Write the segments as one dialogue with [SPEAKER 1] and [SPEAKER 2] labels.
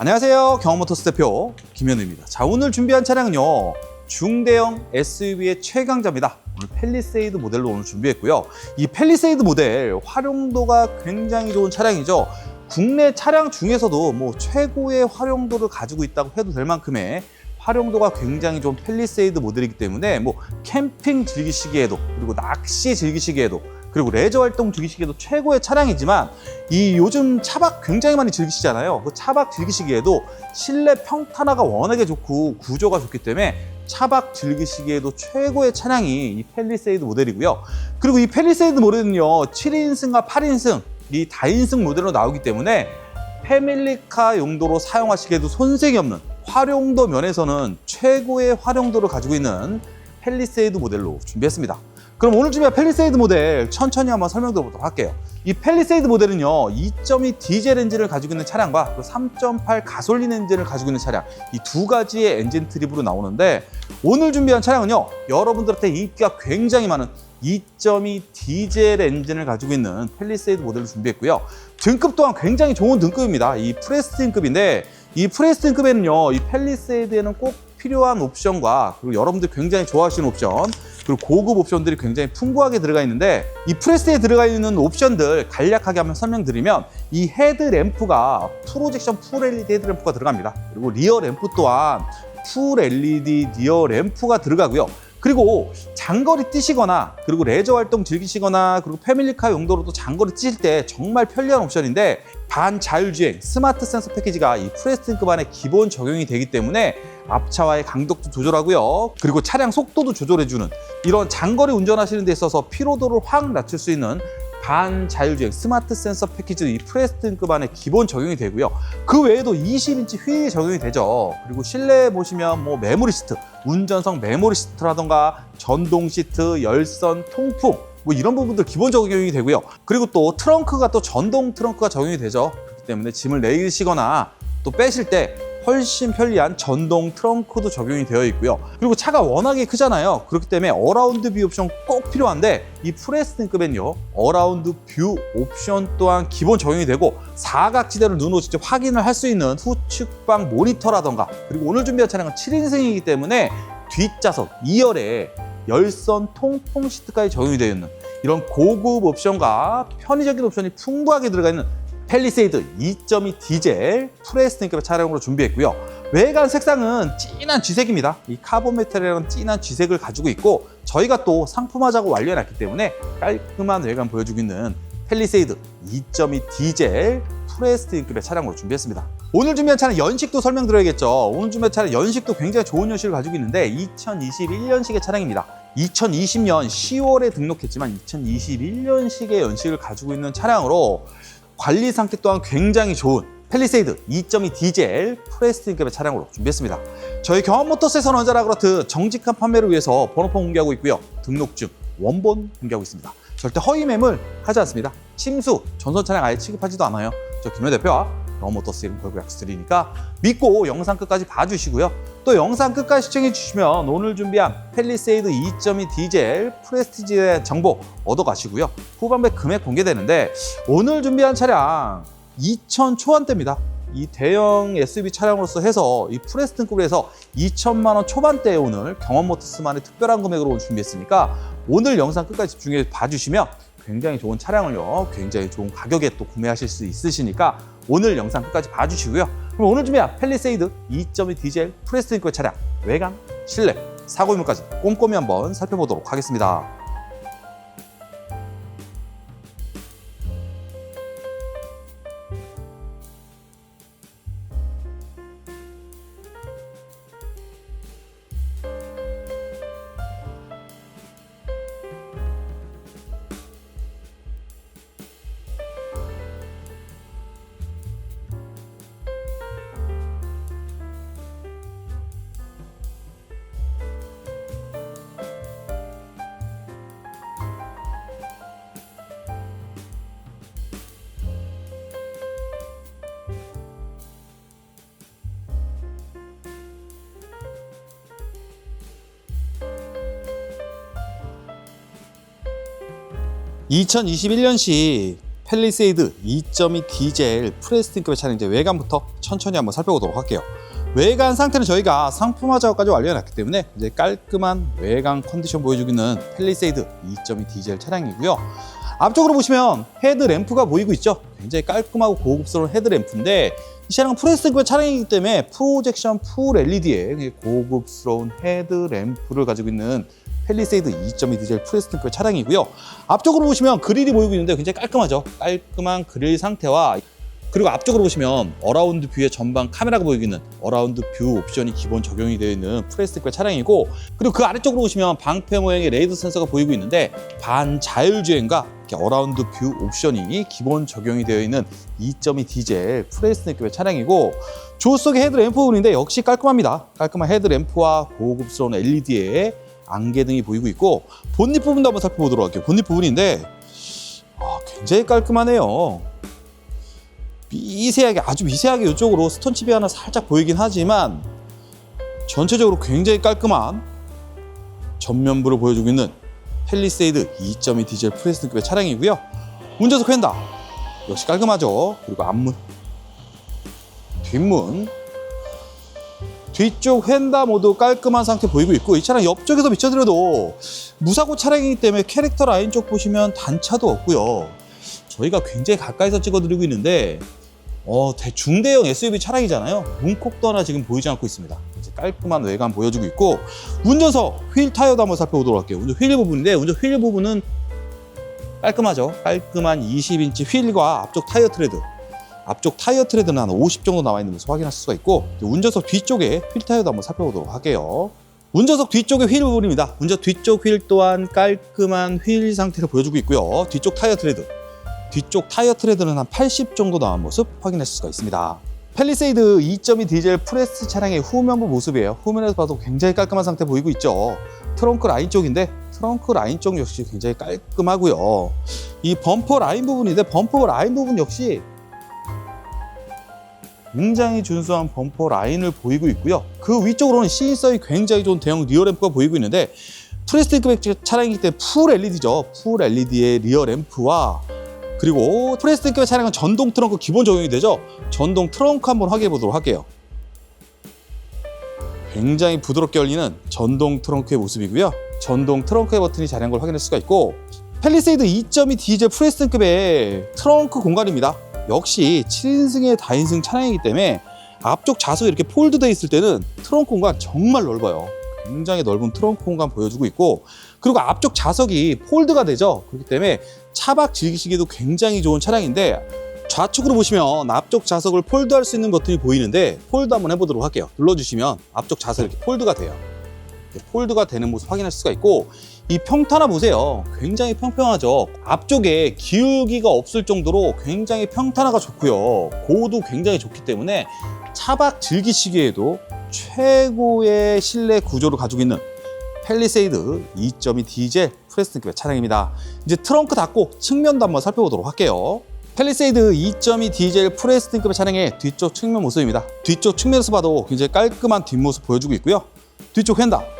[SPEAKER 1] 안녕하세요. 경험모터스 대표 김현우입니다. 자, 오늘 준비한 차량은요. 중대형 SUV의 최강자입니다. 오늘 펠리세이드 모델로 오늘 준비했고요. 이 펠리세이드 모델 활용도가 굉장히 좋은 차량이죠. 국내 차량 중에서도 뭐 최고의 활용도를 가지고 있다고 해도 될 만큼의 활용도가 굉장히 좋은 펠리세이드 모델이기 때문에 뭐 캠핑 즐기시기에도 그리고 낚시 즐기시기에도 그리고 레저 활동 즐기시기에도 최고의 차량이지만 이 요즘 차박 굉장히 많이 즐기시잖아요. 그 차박 즐기시기에도 실내 평탄화가 워낙에 좋고 구조가 좋기 때문에 차박 즐기시기에도 최고의 차량이 이 펠리세이드 모델이고요. 그리고 이 펠리세이드 모델은요, 7인승과 8인승, 이 다인승 모델로 나오기 때문에 패밀리카 용도로 사용하시기에도 손색이 없는 활용도 면에서는 최고의 활용도를 가지고 있는 펠리세이드 모델로 준비했습니다. 그럼 오늘 준비한 펠리세이드 모델 천천히 한번 설명드려보도록 할게요. 이 펠리세이드 모델은요, 2.2 디젤 엔진을 가지고 있는 차량과 3.8 가솔린 엔진을 가지고 있는 차량, 이 두 가지의 엔진 트립으로 나오는데, 오늘 준비한 차량은요, 여러분들한테 인기가 굉장히 많은 2.2 디젤 엔진을 가지고 있는 펠리세이드 모델을 준비했고요. 등급 또한 굉장히 좋은 등급입니다. 이 프레스 등급인데, 이 프레스 등급에는요, 이 펠리세이드에는 꼭 필요한 옵션과 그리고 여러분들 굉장히 좋아하시는 옵션 그리고 고급 옵션들이 굉장히 풍부하게 들어가 있는데 이 프레스에 들어가 있는 옵션들 간략하게 한번 설명드리면 이 헤드램프가 프로젝션 풀 LED 헤드램프가 들어갑니다. 그리고 리어 램프 또한 풀 LED 리어 램프가 들어가고요. 그리고 장거리 뛰시거나 그리고 레저 활동 즐기시거나 그리고 패밀리카 용도로도 장거리 뛰실 때 정말 편리한 옵션인데 반자율주행 스마트 센서 패키지가 이 프레스팅급 안에 기본 적용이 되기 때문에 앞차와의 강덕도 조절하고요. 그리고 차량 속도도 조절해주는 이런 장거리 운전하시는 데 있어서 피로도를 확 낮출 수 있는 반자율주행 스마트 센서 패키지 이 프레스팅급 안에 기본 적용이 되고요. 그 외에도 20인치 휠이 적용이 되죠. 그리고 실내에 보시면 뭐 메모리 시트 운전석 메모리 시트라던가 전동 시트 열선 통풍 뭐 이런 부분들 기본 적용이 되고요. 그리고 또 트렁크가 또 전동 트렁크가 적용이 되죠. 그렇기 때문에 짐을 내리시거나 또 빼실 때 훨씬 편리한 전동 트렁크도 적용이 되어 있고요. 그리고 차가 워낙에 크잖아요. 그렇기 때문에 어라운드 뷰 옵션 꼭 필요한데 이 프레스팅급엔요. 어라운드 뷰 옵션 또한 기본 적용이 되고 사각지대를 눈으로 직접 확인을 할 수 있는 후측방 모니터라던가 그리고 오늘 준비한 차량은 7인승이기 때문에 뒷좌석 2열에 열선 통풍 시트까지 적용이 되어 있는 이런 고급 옵션과 편의적인 옵션이 풍부하게 들어가 있는 펠리세이드 2.2 디젤 프레스팅급의 차량으로 준비했고요. 외관 색상은 진한 쥐색입니다. 이 카본 메탈이라는 진한 쥐색을 가지고 있고 저희가 또 상품화 작업 완료해놨기 때문에 깔끔한 외관 보여주고 있는 펠리세이드 2.2 디젤 프레스팅급의 차량으로 준비했습니다. 오늘 준비한 차량 연식도 설명드려야겠죠. 오늘 준비한 차량 연식도 굉장히 좋은 연식을 가지고 있는데 2021년식의 차량입니다. 2020년 10월에 등록했지만 2021년식의 연식을 가지고 있는 차량으로 관리 상태 또한 굉장히 좋은 펠리세이드 2.2 디젤 프레스팅급의 차량으로 준비했습니다. 저희 경험모터스에서는 언제나 그렇듯 정직한 판매를 위해서 번호판 공개하고 있고요. 등록증, 원본 공개하고 있습니다. 절대 허위 매물 하지 않습니다. 침수, 전선 차량 아예 취급하지도 않아요. 저 김현 대표와 경험모터스 이름 걸고 약속드리니까 믿고 영상 끝까지 봐주시고요. 또 영상 끝까지 시청해 주시면 오늘 준비한 펠리세이드 2.2 디젤 프레스티지에 대한 정보 얻어가시고요. 후반배 금액 공개되는데 오늘 준비한 차량 2천 초반대입니다. 이 대형 SUV 차량으로서 해서 이 프레스팅급으로 해서 2천만 원 초반대에 오늘 경험모터스만의 특별한 금액으로 준비했으니까 오늘 영상 끝까지 집중해 봐주시면 굉장히 좋은 차량을요 굉장히 좋은 가격에 또 구매하실 수 있으시니까 오늘 영상 끝까지 봐주시고요. 그럼 오늘 준비한 펠리세이드 2.2 디젤 프레스팅급 차량 외관, 실내, 사고 유무까지 꼼꼼히 한번 살펴보도록 하겠습니다 (2021년식) 펠리세이드 2.2 디젤 프레스팅급의 차량 이제 외관부터 천천히 한번 살펴보도록 할게요. 외관 상태는 저희가 상품화 작업까지 완료해놨기 때문에 이제 깔끔한 외관 컨디션 보여주고 있는 펠리세이드 2.2 디젤 차량이고요. 앞쪽으로 보시면 헤드램프가 보이고 있죠. 굉장히 깔끔하고 고급스러운 헤드램프인데 이 차량은 프레스급 차량이기 때문에 프로젝션 풀 LED의 고급스러운 헤드램프를 가지고 있는 펠리세이드 2.2 디젤 프레스급 차량이고요. 앞쪽으로 보시면 그릴이 보이고 있는데 굉장히 깔끔하죠. 깔끔한 그릴 상태와 그리고 앞쪽으로 보시면 어라운드 뷰의 전방 카메라가 보이고 있는 어라운드 뷰 옵션이 기본 적용이 되어 있는 프레스급 차량이고 그리고 그 아래쪽으로 보시면 방패 모양의 레이더 센서가 보이고 있는데 반자율주행과 어라운드 뷰 옵션이 기본 적용이 되어 있는 2.2 디젤 프레스급의 차량이고 조수석의 헤드램프 부분인데 역시 깔끔합니다. 깔끔한 헤드램프와 고급스러운 LED의 안개 등이 보이고 있고 본닛 부분도 한번 살펴보도록 할게요. 본닛 부분인데 아, 굉장히 깔끔하네요. 미세하게 아주 미세하게 이쪽으로 스톤칩이 하나 살짝 보이긴 하지만 전체적으로 굉장히 깔끔한 전면부를 보여주고 있는 펠리세이드 2.2 디젤 프레스급의 차량이고요. 운전석 휀다 역시 깔끔하죠. 그리고 앞문, 뒷문, 뒤쪽 휀다 모두 깔끔한 상태 보이고 있고 이 차량 옆쪽에서 비춰드려도 무사고 차량이기 때문에 캐릭터 라인 쪽 보시면 단차도 없고요. 저희가 굉장히 가까이서 찍어드리고 있는데 어, 대- 중대형 SUV 차량이잖아요. 문콕도 하나 지금 보이지 않고 있습니다. 깔끔한 외관 보여주고 있고 운전석 휠 타이어도 한번 살펴보도록 할게요. 운전 휠 부분인데 운전 휠 부분은 깔끔하죠. 깔끔한 20인치 휠과 앞쪽 타이어 트레드. 앞쪽 타이어 트레드는 한 50 정도 나와 있는 모습 확인할 수가 있고 운전석 뒤쪽에 휠 타이어도 한번 살펴보도록 할게요. 운전석 뒤쪽의 휠 부분입니다. 운전 뒤쪽 휠 또한 깔끔한 휠 상태를 보여주고 있고요. 뒤쪽 타이어 트레드. 뒤쪽 타이어 트레드는 한 80 정도 나온 모습 확인할 수가 있습니다. 펠리세이드 2.2 디젤 프레스 차량의 후면부 모습이에요. 후면에서 봐도 굉장히 깔끔한 상태 보이고 있죠. 트렁크 라인 쪽인데 트렁크 라인 쪽 역시 굉장히 깔끔하고요. 이 범퍼 라인 부분인데 범퍼 라인 부분 역시 굉장히 준수한 범퍼 라인을 보이고 있고요. 그 위쪽으로는 시인서이 굉장히 좋은 대형 리어 램프가 보이고 있는데 프레스티크백 차량이기 때문에 풀 LED죠. 풀 LED의 리어 램프와 그리고 프레스티크 차량은 전동 트렁크 기본 적용이 되죠. 전동 트렁크 한번 확인해 보도록 할게요. 굉장히 부드럽게 열리는 전동 트렁크의 모습이고요. 전동 트렁크의 버튼이 자리한 걸 확인할 수가 있고 펠리세이드 2.2 디젤 프레스급의 트렁크 공간입니다. 역시 7인승의 다인승 차량이기 때문에 앞쪽 좌석이 이렇게 폴드되어 있을 때는 트렁크 공간 정말 넓어요. 굉장히 넓은 트렁크 공간 보여주고 있고 그리고 앞쪽 좌석이 폴드가 되죠. 그렇기 때문에 차박 즐기시기도 굉장히 좋은 차량인데 좌측으로 보시면 앞쪽 좌석을 폴드할 수 있는 버튼이 보이는데 폴드 한번 해보도록 할게요. 눌러주시면 앞쪽 좌석이 이렇게 폴드가 돼요. 이렇게 폴드가 되는 모습 확인할 수가 있고 이 평탄화 보세요. 굉장히 평평하죠. 앞쪽에 기울기가 없을 정도로 굉장히 평탄화가 좋고요. 고도 굉장히 좋기 때문에 차박 즐기시기에도 최고의 실내 구조를 가지고 있는 펠리세이드 2.2 디젤 프레스급의 차량입니다. 이제 트렁크 닫고 측면도 한번 살펴보도록 할게요. 펠리세이드 2.2 디젤 프레스팅급의 차량의 뒤쪽 측면 모습입니다. 뒤쪽 측면에서 봐도 굉장히 깔끔한 뒷모습 보여주고 있고요. 뒤쪽 휀다.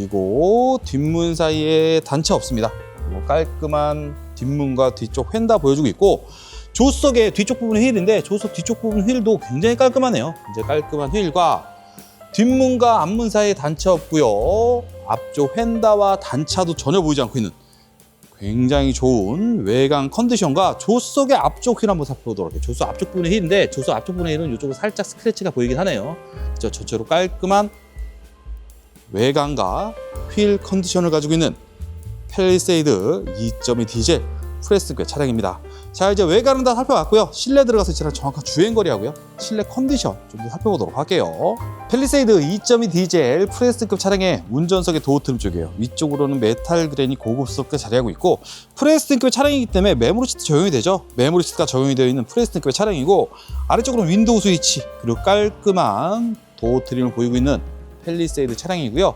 [SPEAKER 1] 그리고 뒷문 사이에 단차 없습니다. 그리고 깔끔한 뒷문과 뒤쪽 휀다 보여주고 있고 조수석의 뒤쪽 부분은 휠인데 조수석 뒤쪽 부분 휠도 굉장히 깔끔하네요. 이제 깔끔한 휠과 뒷문과 앞문 사이에 단차 없고요. 앞쪽 휀다와 단차도 전혀 보이지 않고 있는 굉장히 좋은 외관 컨디션과 조수석의 앞쪽 휠 한번 살펴보도록 할게요. 조수석 앞쪽 부분의 휠인데 조수석 앞쪽 부분의 휠은 이쪽으로 살짝 스크래치가 보이긴 하네요. 저 전체로 깔끔한 외관과 휠 컨디션을 가지고 있는 펠리세이드 2.2 디젤 프레스급 차량입니다. 자 이제 외관은 다 살펴봤고요. 실내 들어가서 차량 정확한 주행거리하고요. 실내 컨디션 좀 더 살펴보도록 할게요. 펠리세이드 2.2 디젤 프레스급 차량의 운전석의 도어 트림 쪽이에요. 위쪽으로는 메탈 그레인이 고급스럽게 자리하고 있고 프레스등급의 차량이기 때문에 메모리 시트 적용이 되죠. 메모리 시트가 적용이 되어 있는 프레스등급의 차량이고 아래쪽으로는 윈도우 스위치 그리고 깔끔한 도어 트림을 보이고 있는 펠리세이드 차량이고요.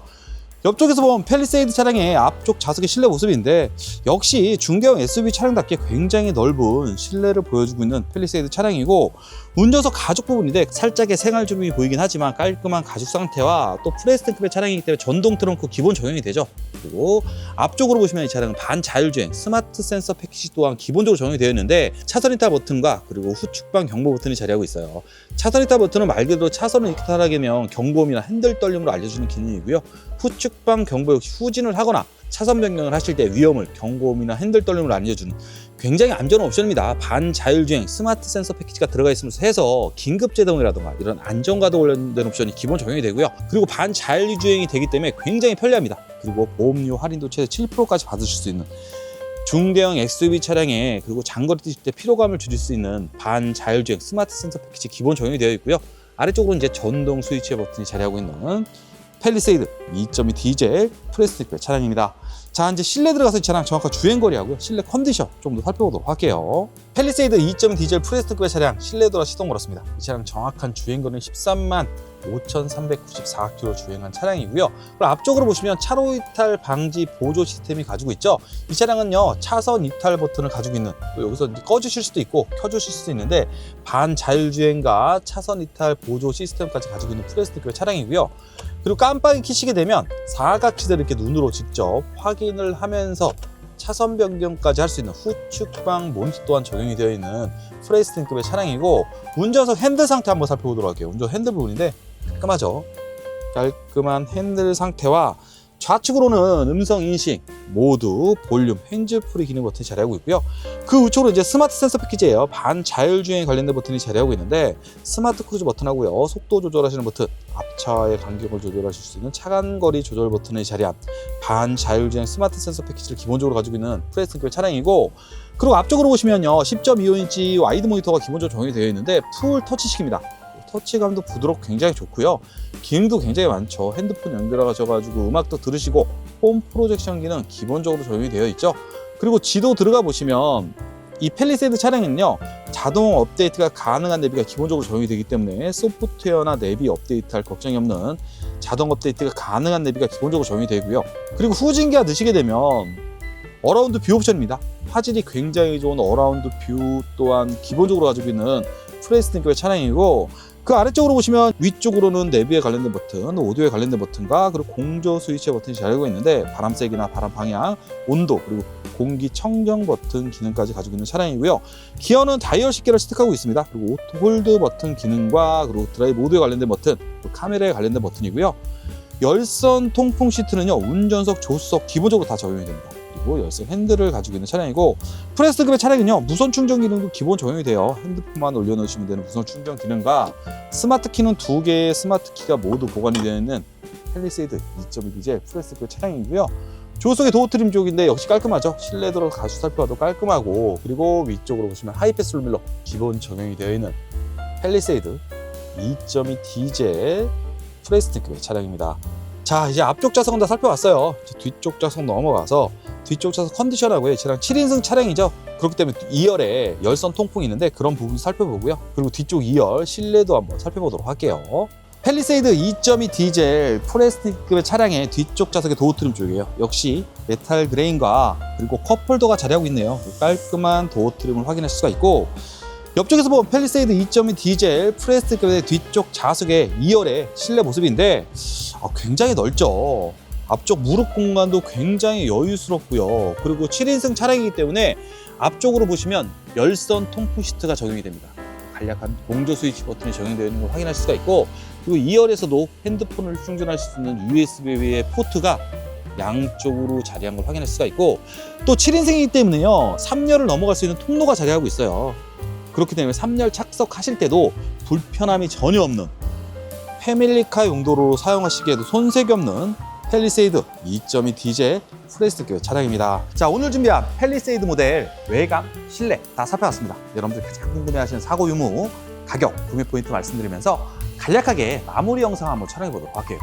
[SPEAKER 1] 옆쪽에서 보면 펠리세이드 차량의 앞쪽 좌석의 실내 모습인데 역시 중대형 SUV 차량답게 굉장히 넓은 실내를 보여주고 있는 펠리세이드 차량이고 운전석 가죽 부분인데 살짝의 생활 주름이 보이긴 하지만 깔끔한 가죽 상태와 또 프레스텐급의 차량이기 때문에 전동 트렁크 기본 적용이 되죠. 그리고 앞쪽으로 보시면 이 차량은 반자율주행 스마트 센서 패키지 또한 기본적으로 적용이 되어 있는데 차선 이탈 버튼과 그리고 후측방 경보 버튼이 자리하고 있어요. 차선 이탈 버튼은 말 그대로 차선을 이탈하게 되면 경보음이나 핸들 떨림으로 알려주는 기능이고요. 후측방 경보 역시 후진을 하거나 차선 변경을 하실 때 위험을 경고음이나 핸들 떨림으로 알려주는 굉장히 안전한 옵션입니다. 반자율주행 스마트 센서 패키지가 들어가 있으면서 해서 긴급 제동이라던가 이런 안전과도 관련된 옵션이 기본 적용이 되고요. 그리고 반자율주행이 되기 때문에 굉장히 편리합니다. 그리고 보험료 할인도 최대 7%까지 받으실 수 있는 중대형 SUV 차량에 그리고 장거리 뛰실 때 피로감을 줄일 수 있는 반자율주행 스마트 센서 패키지 기본 적용이 되어 있고요. 아래쪽으로 이제 전동 스위치 버튼이 자리하고 있는 펠리세이드 2.2 디젤 프레스틱 차량입니다. 자 이제 실내 들어가서 이 차량 정확한 주행거리하고요. 실내 컨디션 좀 더 살펴보도록 할게요. 펠리세이드 2.2 디젤 프레스트급의 차량 실내 들어 시동 걸었습니다. 이 차량 정확한 주행거리는 13만 5,394km 주행한 차량이고요. 그리고 앞쪽으로 보시면 차로 이탈 방지 보조 시스템이 가지고 있죠. 이 차량은요 차선 이탈 버튼을 가지고 있는 또 여기서 꺼주실 수도 있고 켜주실 수도 있는데 반 자율주행과 차선 이탈 보조 시스템까지 가지고 있는 프레스트급의 차량이고요 그리고 깜빡이 켜시게 되면 사각지대를 이렇게 눈으로 직접 확인을 하면서 차선 변경까지 할 수 있는 후측방 모니터 또한 적용이 되어 있는 프레스틴급의 차량이고 운전석 핸들 상태 한번 살펴보도록 할게요. 운전 핸들 부분인데 깔끔하죠. 깔끔한 핸들 상태와 좌측으로는 음성 인식, 모두, 볼륨, 핸즈프리 기능 버튼이 자리하고 있고요. 그 우측으로 이제 스마트 센서 패키지예요. 반 자율주행에 관련된 버튼이 자리하고 있는데 스마트 크루즈 버튼하고요. 속도 조절하시는 버튼, 앞차의 간격을 조절하실 수 있는 차간거리 조절 버튼이 자리한 반자율주행 스마트 센서 패키지를 기본적으로 가지고 있는 프레스급 차량이고 그리고 앞쪽으로 보시면요. 10.25인치 와이드 모니터가 기본적으로 적용이 되어 있는데 풀 터치식입니다. 터치감도 부드럽고 굉장히 좋고요. 기능도 굉장히 많죠. 핸드폰 연결하셔가지고 음악도 들으시고 홈 프로젝션 기능 기본적으로 적용이 되어 있죠. 그리고 지도 들어가 보시면 이 펠리세이드 차량은요 자동 업데이트가 가능한 내비가 기본적으로 적용이 되기 때문에 소프트웨어나 내비 업데이트할 걱정이 없는 자동 업데이트가 가능한 내비가 기본적으로 적용이 되고요. 그리고 후진기가 넣으시게 되면 어라운드 뷰 옵션입니다. 화질이 굉장히 좋은 어라운드 뷰 또한 기본적으로 가지고 있는 프레스팅급의 차량이고 그 아래쪽으로 보시면 위쪽으로는 내비에 관련된 버튼, 오디오에 관련된 버튼과 그리고 공조 스위치 버튼이 자리하고 있는데 바람 세기나 바람 방향, 온도 그리고 공기 청정 버튼 기능까지 가지고 있는 차량이고요. 기어는 다이얼 10개를 습득하고 있습니다. 그리고 오토 홀드 버튼 기능과 그리고 드라이브 모드에 관련된 버튼, 카메라에 관련된 버튼이고요. 열선 통풍 시트는요 운전석 조수석 기본적으로 다 적용이 됩니다. 그리고 열선 핸들을 가지고 있는 차량이고 프레스급의 차량은요 무선 충전 기능도 기본 적용이 돼요. 핸드폰만 올려놓으시면 되는 무선 충전 기능과 스마트 키는 두 개의 스마트 키가 모두 보관이 되어 있는 펠리세이드 2.2 디젤 프레스급 차량이고요. 조수석의 도어 트림 쪽인데 역시 깔끔하죠. 실내 들어 가죽 살펴봐도 깔끔하고 그리고 위쪽으로 보시면 하이패스 룰밀러 기본 적용이 되어 있는 펠리세이드 2.2 디젤 프레스티급의 차량입니다. 자 이제 앞쪽 좌석은 다 살펴봤어요. 뒤쪽 좌석 넘어가서 뒤쪽 좌석 컨디션하고요. 이 차량 7인승 차량이죠. 그렇기 때문에 2열에 열선 통풍이 있는데 그런 부분 살펴보고요. 그리고 뒤쪽 2열 실내도 한번 살펴보도록 할게요. 펠리세이드 2.2 디젤 프레스티급의 차량의 뒤쪽 좌석의 도어 트림 쪽이에요. 역시 메탈 그레인과 그리고 컵홀더가 자리하고 있네요. 깔끔한 도어 트림을 확인할 수가 있고 옆쪽에서 보면 펠리세이드 2.2 디젤 프레스트급의 뒤쪽 좌석의 2열의 실내 모습인데 아, 굉장히 넓죠. 앞쪽 무릎 공간도 굉장히 여유스럽고요. 그리고 7인승 차량이기 때문에 앞쪽으로 보시면 열선 통풍 시트가 적용이 됩니다. 간략한 공조 스위치 버튼이 적용되어 있는 걸 확인할 수가 있고 그리고 2열에서도 핸드폰을 충전할 수 있는 USB의 포트가 양쪽으로 자리한 걸 확인할 수가 있고 또 7인승이기 때문에요 3열을 넘어갈 수 있는 통로가 자리하고 있어요 그렇기 때문에 3열 착석하실 때도 불편함이 전혀 없는 패밀리카 용도로 사용하시기에도 손색이 없는 펠리세이드 2.2 디젤 프레스트급 차량입니다. 자 오늘 준비한 펠리세이드 모델 외관, 실내 다 살펴봤습니다. 여러분들 가장 궁금해하시는 사고 유무, 가격, 구매 포인트 말씀드리면서 간략하게 마무리 영상 한번 촬영해 보도록 할게요.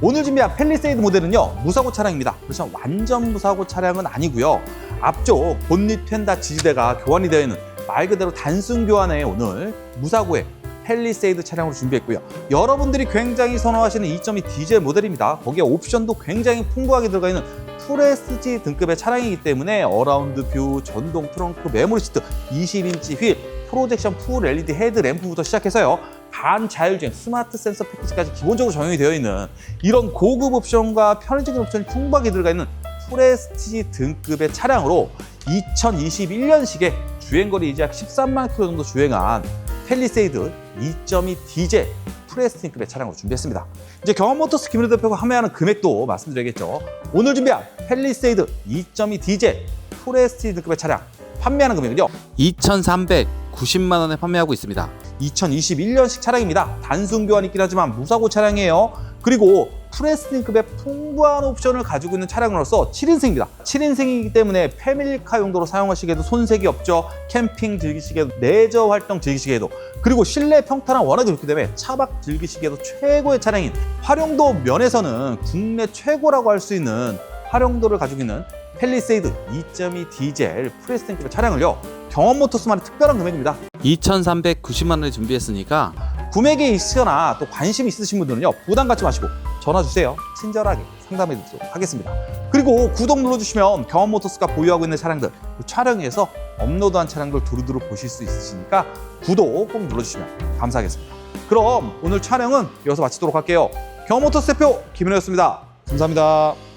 [SPEAKER 1] 오늘 준비한 펠리세이드 모델은요 무사고 차량입니다. 그렇지만 완전 무사고 차량은 아니고요. 앞쪽 본닛 펜다 지지대가 교환이 되어 있는 말 그대로 단순 교환의 오늘 무사고의 펠리세이드 차량으로 준비했고요. 여러분들이 굉장히 선호하시는 2.2 디젤 모델입니다. 거기에 옵션도 굉장히 풍부하게 들어가 있는 프레스티 등급의 차량이기 때문에 어라운드 뷰, 전동 트렁크, 메모리 시트, 20인치 휠, 프로젝션 풀 LED 헤드 램프부터 시작해서요. 반자율주행 스마트 센서 패키지까지 기본적으로 적용이 되어 있는 이런 고급 옵션과 편의적인 옵션이 풍부하게 들어가 있는 프레스티지 등급의 차량으로 2021년식에 주행거리 이제 약 13만 킬로 정도 주행한 펠리세이드 2.2 디젤 프레스티급의 차량으로 준비했습니다. 이제 경험모터스 김은혜 대표가 판매하는 금액도 말씀드려야겠죠. 오늘 준비한 펠리세이드 2.2 디젤 프레스티 등급의 차량 판매하는 금액은요.
[SPEAKER 2] 2,390만 원에 판매하고 있습니다.
[SPEAKER 1] 2021년식 차량입니다. 단순 교환 있긴 하지만 무사고 차량이에요. 그리고 프레스팅급의 풍부한 옵션을 가지고 있는 차량으로서 7인승입니다. 7인승이기 때문에 패밀리카 용도로 사용하시기에도 손색이 없죠. 캠핑 즐기시기에도 레저 활동 즐기시기에도 그리고 실내 평탄화 워낙에 좋기 때문에 차박 즐기시기에도 최고의 차량인 활용도 면에서는 국내 최고라고 할 수 있는 활용도를 가지고 있는 펠리세이드 2.2 디젤 프레스팅급의 차량을요. 경험 모터스만의 특별한 금액입니다.
[SPEAKER 2] 2,390만 원에 준비했으니까
[SPEAKER 1] 구매계에 있으거나 또 관심 있으신 분들은요 부담 갖지 마시고 전화 주세요. 친절하게 상담해 드리도록 하겠습니다. 그리고 구독 눌러주시면 경험모터스가 보유하고 있는 차량들 그 촬영해서 업로드한 차량들 두루두루 보실 수 있으시니까 구독 꼭 눌러주시면 감사하겠습니다. 그럼 오늘 촬영은 여기서 마치도록 할게요. 경험모터스 대표 김은혜였습니다. 감사합니다